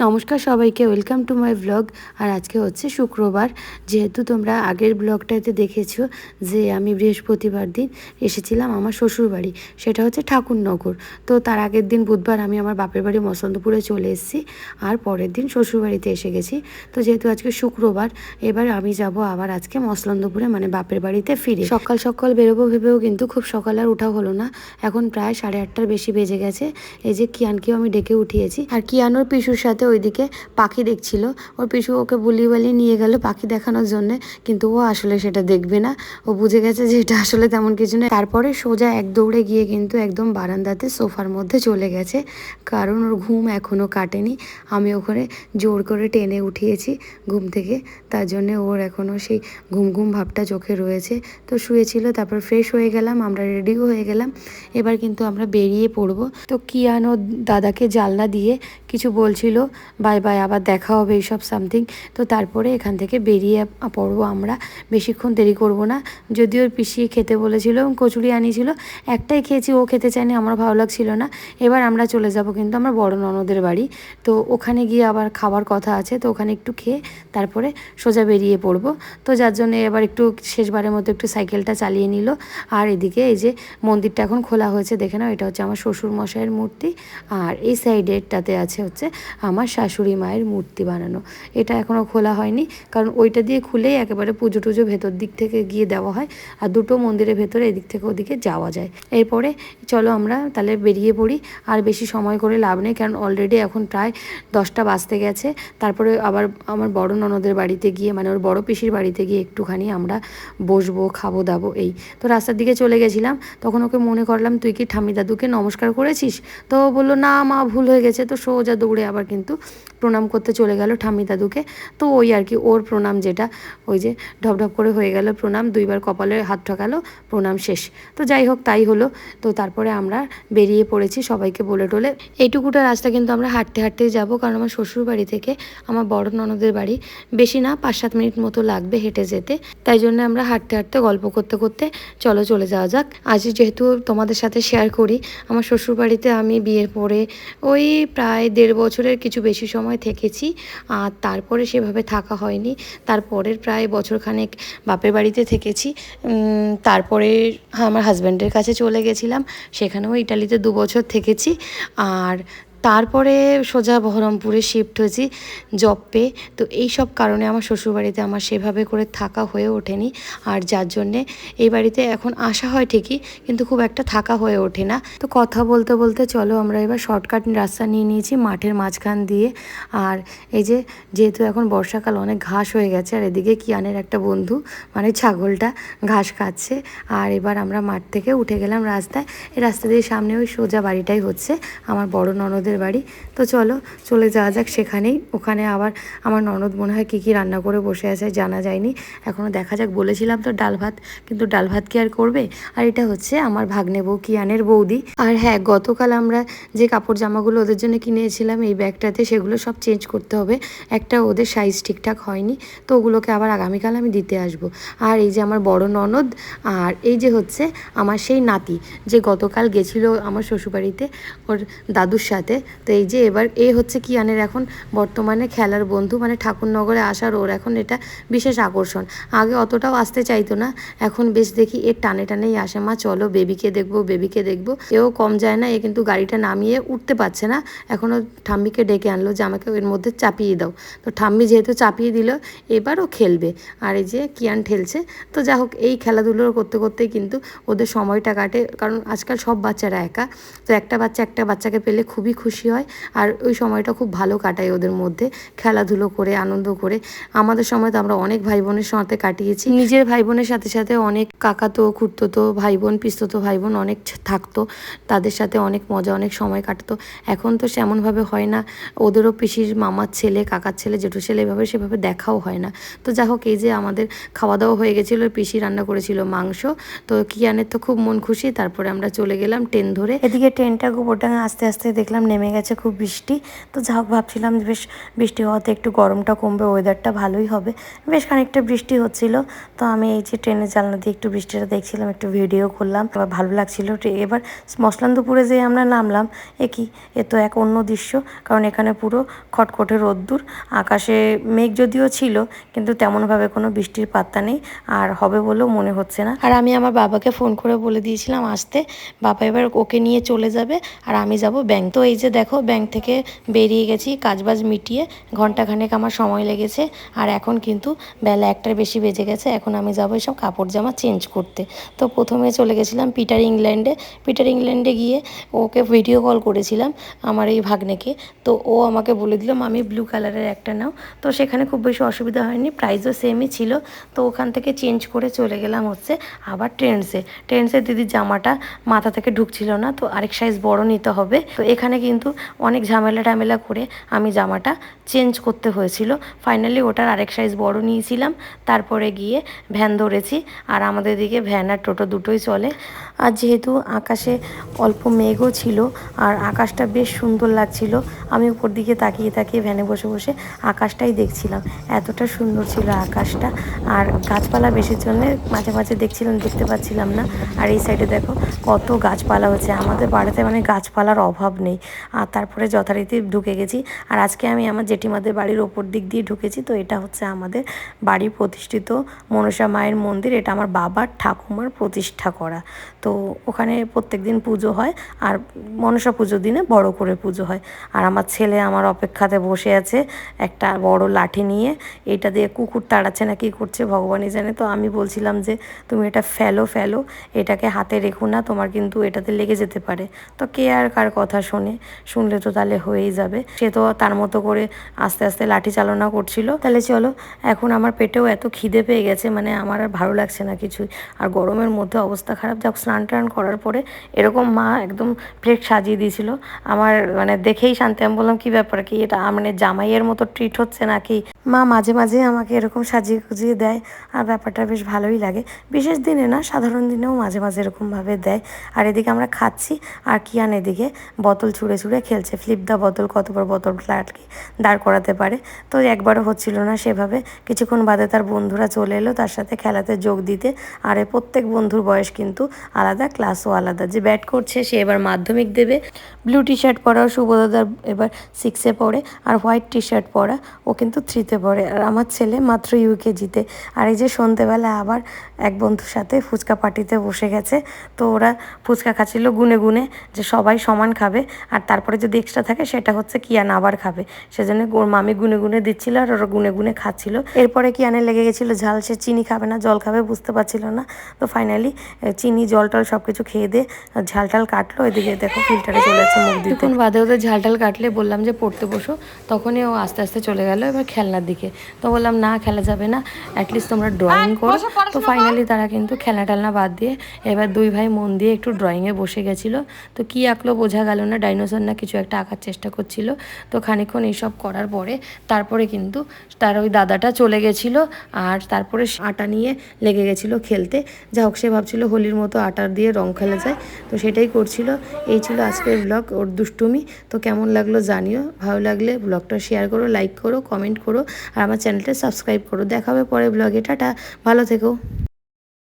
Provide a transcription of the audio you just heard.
নমস্কার সবাইকে, welcome to my blog. আর আজকে হচ্ছে শুক্রবার। যেহেতু তোমরা আগের ব্লগটাতে দেখেছ যে আমি বৃহস্পতিবার দিন এসেছিলাম আমার শ্বশুর বাড়ি সেটা হচ্ছে ঠাকুরনগর। তো তার আগের দিন বুধবার আমি আমার বাপের বাড়ি মসন্দপুরে চলে এসেছি আর পরের দিন শ্বশুর বাড়িতে এসে গেছি। তো যেহেতু আজকে শুক্রবার, এবার আমি যাব আবার আজকে মসলন্দপুরে মানে বাপের বাড়িতে ফিরে। সকাল সকাল বেরোবো ভেবেও কিন্তু খুব সকাল আর ওঠা হলো না। এখন প্রায় সাড়ে আটটার বেশি বেজে গেছে। এই যে কিয়ানকেও আমি ডেকে উঠিয়েছি। আর কিয়ানোর পিসুর সাথে ওইদিকে পাখি দেখছিল। ওর পিসু ওকে বুলিয়ে বালিয়ে নিয়ে গেল পাখি দেখানোর জন্য, কিন্তু ও আসলে সেটা দেখবে না। ও বুঝে গেছে যে এটা আসলে তেমন কিছু নেই তারপরে সোজা এক দৌড়ে গিয়ে কিন্তু একদম বারান্দাতে সোফার মধ্যে চলে গেছে। কারণ ওর ঘুম এখনও কাটেনি। আমি ওখানে জোর করে টেনে উঠিয়েছি ঘুম থেকে। তার জন্য ওর এখনও সেই ঘুম ঘুম ভাবটা চোখে রয়েছে। তো শুয়েছিল, তারপর ফ্রেশ হয়ে গেলাম, আমরা রেডিও হয়ে গেলাম। এবার কিন্তু আমরা বেরিয়ে পড়ব। তো কিয়ান দাদাকে জালনা দিয়ে কিছু বলছিল বাই বাই, আবার দেখা হবে এইসব সামথিং। তো তারপরে এখান থেকে বেরিয়ে পড়ব আমরা। বেশিক্ষণ দেরি করব না। যদিও পিসিয়ে খেতে বলেছিল, কচুরি আনিয়েছিল, একটাই খেয়েছি, ও খেতে চায়নি, আমার ভালো লাগছিল না। এবার আমরা চলে যাব কিন্তু আমার বড় ননদের বাড়ি। তো ওখানে গিয়ে আবার খাবার কথা আছে, তো ওখানে একটু খেয়ে তারপরে সোজা বেরিয়ে পড়ব। তো যার জন্য এবার একটু শেষবারের মতো একটু সাইকেলটা চালিয়ে নিল। আর এদিকে এই যে মন্দিরটা এখন খোলা হয়েছে, দেখে নাও, এটা হচ্ছে আমার শ্বশুর মশাইয়ের মূর্তি। আর এই সাইডেরটাতে আছে হচ্ছে আমার শাশুড়ি মায়ের মূর্তি বানানো। এটা এখনও খোলা হয়নি, কারণ ওইটা দিয়ে খুলেই একেবারে পুজো টুজো ভেতর দিক থেকে গিয়ে দেওয়া হয় আর দুটো মন্দিরের ভেতরে এদিক থেকে ওদিকে যাওয়া যায়। এরপরে চলো আমরা তাহলে বেরিয়ে পড়ি, আর বেশি সময় করে লাভ নেই, কারণ অলরেডি এখন প্রায় দশটা বাজতে গেছে। তারপরে আবার আমার বড় ননদের বাড়িতে গিয়ে মানে ওর বড় পিসির বাড়িতে গিয়ে একটুখানি আমরা বসবো, খাব, দাবো, এই। তো রাস্তার দিকে চলে গেছিলাম, তখন ওকে মনে করলাম, তুই কি ঠামি দাদুকে নমস্কার করেছিস? তো বলল, না মা, ভুল হয়ে গেছে, তো সোজা দৌড়ে আবার কিন্তু প্রণাম করতে চলে গেল ঠাম্মি দাদুকে। তো ওই আর কি, ওর প্রণাম যেটা, ওই যে ঢপঢপ করে হয়ে গেল প্রণাম, দুইবার কপালে হাত ঠকালো, প্রণাম শেষ। তো যাই হোক, তাই হলো। তো তারপরে আমরা বেরিয়ে পড়েছি সবাইকে বলে টোলে। এইটুকুটা রাস্তা কিন্তু আমরা হাঁটতে হাঁটতেই যাব, কারণ আমার শ্বশুর বাড়ি থেকে আমার বড় ননদের বাড়ি বেশি না, পাঁচ সাত মিনিট মতো লাগবে হেঁটে যেতে। তাই জন্য আমরা হাঁটতে হাঁটতে, গল্প করতে করতে চলো চলে যাওয়া যাক। আজ যেহেতু তোমাদের সাথে শেয়ার করি, আমার শ্বশুর বাড়িতে আমি বিয়ের পরে ওই প্রায় দেড় বছরের কিছু বেশি সময় থেকেছি, আর তারপরে সেভাবে থাকা হয়নি। তারপরের প্রায় বছরখানেক বাপের বাড়িতে থেকেছি। তারপরে আমার হাজব্যান্ডের কাছে চলে গেছিলাম। সেখানেও ইটালিতে দু বছর থেকেছি। আর তারপরে সোজা বহরমপুরে শিফট হয়েছি জব পেয়ে। তো এই সব কারণে আমার শ্বশুরবাড়িতে আমার সেভাবে করে থাকা হয়ে ওঠেনি। আর যার জন্যে এই বাড়িতে এখন আসা হয় ঠিকই, কিন্তু খুব একটা থাকা হয়ে ওঠে না। তো কথা বলতে বলতে চলো আমরা এবার শর্টকাট রাস্তা নিয়ে নিয়েছি মাঠের মাঝখান দিয়ে। আর এই যে যেহেতু এখন বর্ষাকাল অনেক ঘাস হয়ে গেছে, আর এদিকে কিয়ানের একটা বন্ধু মানে ছাগলটা, ঘাস খাচ্ছে। আর এবার আমরা মাঠ থেকে উঠে গেলাম রাস্তায়। এই রাস্তা দিয়ে সামনে ওই সোজা বাড়িটাই হচ্ছে। আমার বড় ননদের বাড়ি। তো চলো, চলে যাওয়া যাক সেখানেই। ওখানে আবার আমার ননদ মনে হয় কী কী রান্না করে বসে আছে, জানা যায়নি। এখনও দেখা যাক, বলেছিলাম তো ডাল ভাত, কিন্তু ডাল ভাত কি আর করবে? আর এটা হচ্ছে আমার ভাগ্নে বউ কিয়ানের বৌদি। আর হ্যাঁ গতকাল আমরা যে কাপড় জামাগুলো ওদের জন্য কিনেছিলাম, এই ব্যাগটাতে সেগুলো সব চেঞ্জ করতে হবে। একটা ওদের সাইজ ঠিকঠাক হয়নি, তো ওগুলোকে আবার আগামীকাল আমি দিতে আসব। আর এই যে আমার বড় ননদ, আর এই যে হচ্ছে আমার সেই নাতি, যে গতকাল গেছিল আমার শ্বশুরবাড়িতে ওর দাদুর সাথে তো এই যে এবার এ হচ্ছে কিয়ানের এখন বর্তমানে খেলার বন্ধু মানে ঠাকুরনগরে আসার ওর এখন এটা বিশেষ আকর্ষণ। আগে অতটাও আসতে চাইতো না, এখন বেশ দেখি এর টানে টানেই আসে। মা, চলো বেবিকে দেখব বেবিকে দেখব। এও কম যায় না, এ কিন্তু গাড়িটা নামিয়ে উঠতে পারছে না। এখনও ঠাম্মিকে ডেকে আনলো যে আমাকে এর মধ্যে চাপিয়ে দাও। তো ঠাম্মি যেহেতু চাপিয়ে দিল এবারও খেলবে। আর এই যে কিয়ান ঠেলছে, তো যা হোক, এই খেলাধুলো করতে করতেই কিন্তু ওদের সময়টা কাটে। কারণ আজকাল সব বাচ্চারা একা। তো একটা বাচ্চা একটা বাচ্চাকে পেলে খুবই খুশি। হয়। আর ওই সময়টা খুব ভালো কাটায় ওদের মধ্যে। খেলাধুলো করে, আনন্দ করে। আমাদের সময় তো আমরা অনেক ভাই বোনের সাথে কাটিয়েছি। নিজের ভাই বোনের সাথে সাথে অনেক কাকাতো খুঁড়তো ভাই বোন পিস্ততো ভাই বোন অনেক থাকতো। তাদের সাথে অনেক মজা, অনেক সময় কাটতো। এখন তো সেমনভাবে হয় না। ওদেরও পিসির মামার ছেলে, কাকার ছেলে জেঠু ছেলে এভাবে সেভাবে দেখাও হয় না। তো যা হোক, এই যে আমাদের খাওয়া দাওয়া হয়ে গেছিল, পিসি রান্না করেছিল মাংস। তো কিয়ানের তো খুব মন খুশি। তারপরে আমরা চলে গেলাম ট্রেন ধরে। এদিকে ট্রেনটা গোবরডাঙ্গা আস্তে আস্তে দেখলাম নেমে গেছে খুব বৃষ্টি। তো যা হোক, ভাবছিলাম বেশ বৃষ্টি হওয়াতে একটু গরমটা কমবে ওয়েদারটা ভালোই হবে। বেশ খানিকটা বৃষ্টি হচ্ছিল। তো আমি এই যে ট্রেনের জানলা দিয়ে একটু বৃষ্টিটা দেখছিলাম, একটু ভিডিও করলাম এবার ভালো লাগছিল এবার মসলান্দপুরে যে আমরা নামলাম, এ এ তো এক অন্য দৃশ্য। কারণ এখানে পুরো খটখটে রোদ্দুর। আকাশে মেঘ যদিও ছিল, কিন্তু তেমনভাবে কোনো বৃষ্টির পাত্তা নেই। আর হবে বলেও মনে হচ্ছে না। আর আমি আমার বাবাকে ফোন করে বলে দিয়েছিলাম, আসতে। বাবা এবার ওকে নিয়ে চলে যাবে, আর আমি যাব ব্যাংক। তো এই যে দেখো ব্যাংক থেকে বেরিয়ে গেছি, কাজবাজ মিটিয়ে ঘন্টাখানেক আমার সময় লেগেছে আর এখন কিন্তু বেলা একটার বেশি বেজে গেছে, এখন আমি যাব এসব কাপড় জামা চেঞ্জ করতে। তো প্রথমে চলে গেছিলাম পিটার ইংল্যান্ডে পিটার ইংল্যান্ডে গিয়ে ওকে ভিডিও কল করেছিলাম আমার এই ভাগ্নেকে। তো ও আমাকে বলে দিলাম আমি ব্লু কালারের একটা নাও। তো সেখানে খুব বেশি অসুবিধা হয়নি প্রাইসও সেমই ছিল। তো ওখান থেকে চেঞ্জ করে চলে গেলাম হচ্ছে আবার ট্রেন্ডসে ট্রেন্ডসে দিদির জামাটা মাথা থেকে ঢুকছিল না, তো আরেক সাইজ বড় নিতে হবে। তো এখানে কিন্তু অনেক ঝামেলা টামেলা করে আমি জামাটা চেঞ্জ করতে হয়েছিল। ফাইনালি ওটার আরেক সাইজ বড় নিয়েছিলাম, তারপরে গিয়ে ভ্যান ধরেছি আর আমাদের দিকে ভ্যান আর টোটো দুটোই চলে। আর যেহেতু আকাশে অল্প মেঘও ছিল আর আকাশটা বেশ সুন্দর লাগছিল, আমি উপর দিকে তাকিয়ে তাকিয়ে ভ্যানে বসে বসে আকাশটাই দেখছিলাম। এতটা সুন্দর ছিল আকাশটা আর গাছপালা বেশির জন্য মাঝে মাঝে দেখছিলাম, দেখতে পাচ্ছিলাম না। আর এই সাইডে দেখো কত গাছপালা হচ্ছে, আমাদের বাড়িতে মানে গাছপালার অভাব নেই। আর তারপরে যথারীতি ঢুকে গেছি। আর আজকে আমি আমার জেঠিমাদের বাড়ির ওপর দিক দিয়ে ঢুকেছি, তো এটা হচ্ছে আমাদের বাড়ি প্রতিষ্ঠিত মনসা মায়ের মন্দির। এটা আমার বাবার ঠাকুমার প্রতিষ্ঠা করা। তো ওখানে প্রত্যেক দিন পুজো হয় আর মনসা পুজোর দিনে বড় করে পুজো হয়। আর আমার ছেলে আমার অপেক্ষাতে বসে আছে একটা বড় লাঠি নিয়ে। এটা দিয়ে কুকুর তাড়াচ্ছে না, কি করছে ভগবানই জানে। তো আমি বলছিলাম যে, তুমি এটা ফেলো ফেলো। এটাকে হাতে রেখো না, তোমার কিন্তু এটাতে লেগে যেতে পারে। তো কে আর কার কথা শোনে। শুনলে তো তাহলে হয়েই যাবে। সে তো তার মতো করে আস্তে আস্তে লাঠি চালনা করছিল। তাহলে চলো, এখন আমার পেটেও এত খিদে পেয়ে গেছে মানে আমার আর ভালো লাগছে না কিছুই। আর গরমের মধ্যে অবস্থা খারাপ, যাক স্নান টান করার পরে এরকম মা একদম প্লেট সাজিয়ে দিয়েছিল। আমার মানে দেখেই শান্তি, আমি বললাম, কী ব্যাপার কি এটা? মানে জামাইয়ের মতো ট্রিট হচ্ছে নাকি? মা মাঝে মাঝে আমাকে এরকম সাজিয়ে গুজিয়ে দেয়, আর ব্যাপারটা বেশ ভালোই লাগে। বিশেষ দিনে না, সাধারণ দিনেও মাঝে মাঝে এরকমভাবে দেয়। আর এদিকে আমরা খাচ্ছি, আর কি কিয়ান এদিকে বোতল ছুঁড়ে ছুঁড়ে খেলছে। ফ্লিপ দা বোতল কতবার বোতলটা আর কি দাঁড় করাতে পারে। তো একবারও হচ্ছিল না সেভাবে। কিছুক্ষণ বাদে তার বন্ধুরা চলে এলো তার সাথে খেলাতে যোগ দিতে। আর প্রত্যেক বন্ধুর বয়স কিন্তু আলাদা ক্লাসও আলাদা। যে ব্যাট করছে সে এবার মাধ্যমিক দেবে। ব্লু টি শার্ট পরাও সুবোধাদার এবার সিক্সে পড়ে। আর হোয়াইট টি শার্ট পরা ও কিন্তু থ্রিতে পড়ে। আর আমার ছেলে মাত্র ইউকেজিতে আর এই যে সন্ধেবেলা আবার এক বন্ধুর সাথে ফুচকা পার্টিতে বসে গেছে। তো ওরা ফুচকা খাচ্ছিল গুনে গুনে যে সবাই সমান খাবে। আর তারপরে যদি এক্সট্রা থাকে সেটা হচ্ছে কিয়ান আবার খাবে। সেজন্য ওর মামি গুনে গুনে দিচ্ছিল আর ওরা গুনে গুনে খাচ্ছিল। এরপরে কিয়ানে লেগে গেছিল ঝাল সে চিনি খাবে না জল খাবে বুঝতে পারছিল না। তো ফাইনালি চিনি জল টল সব কিছু খেয়ে দিয়ে ঝাল টাল কাটলো। এদিকে দেখো ফিল্টারে চলে যাচ্ছে মুখ দিতে তখন বাদে ওদের ঝাল টাল কাটলে বললাম যে পড়তে বসো। তখনই ও আস্তে আস্তে চলে গেল এবার খেলনার দিকে। তো বললাম না খেলা যাবে না। অ্যাটলিস্ট তোমরা ড্রয়িং করো। তো ফাইনালি তারা কিন্তু খেলনা টেলনা বাদ দিয়ে এবার দুই ভাই মন দিয়ে একটু ড্রয়িংয়ে বসে গেছিল। তো কি আঁকলো বোঝা গেল না ডাইনোসর না কিছু একটা আঁকার চেষ্টা করছিল। তো খানিকক্ষণ এইসব করার পরে তারপরে কিন্তু তার ওই দাদাটা চলে গেছিল আর তারপরে আটা নিয়ে লেগে গেছিল খেলতে। যা হোক, সে ভাবছিল হোলির মতো আটা দিয়ে রং খেলা যায়। তো সেটাই করছিল। এই ছিল আজকের ব্লগ ওর দুষ্টুমি। তো কেমন লাগল জানিও। ভালো লাগলে ব্লগটা শেয়ার করো লাইক করো কমেন্ট করো। আর আমার চ্যানেলটা সাবস্ক্রাইব করো। দেখাবে পরে ব্লগে টাটা। ভালো থেকো।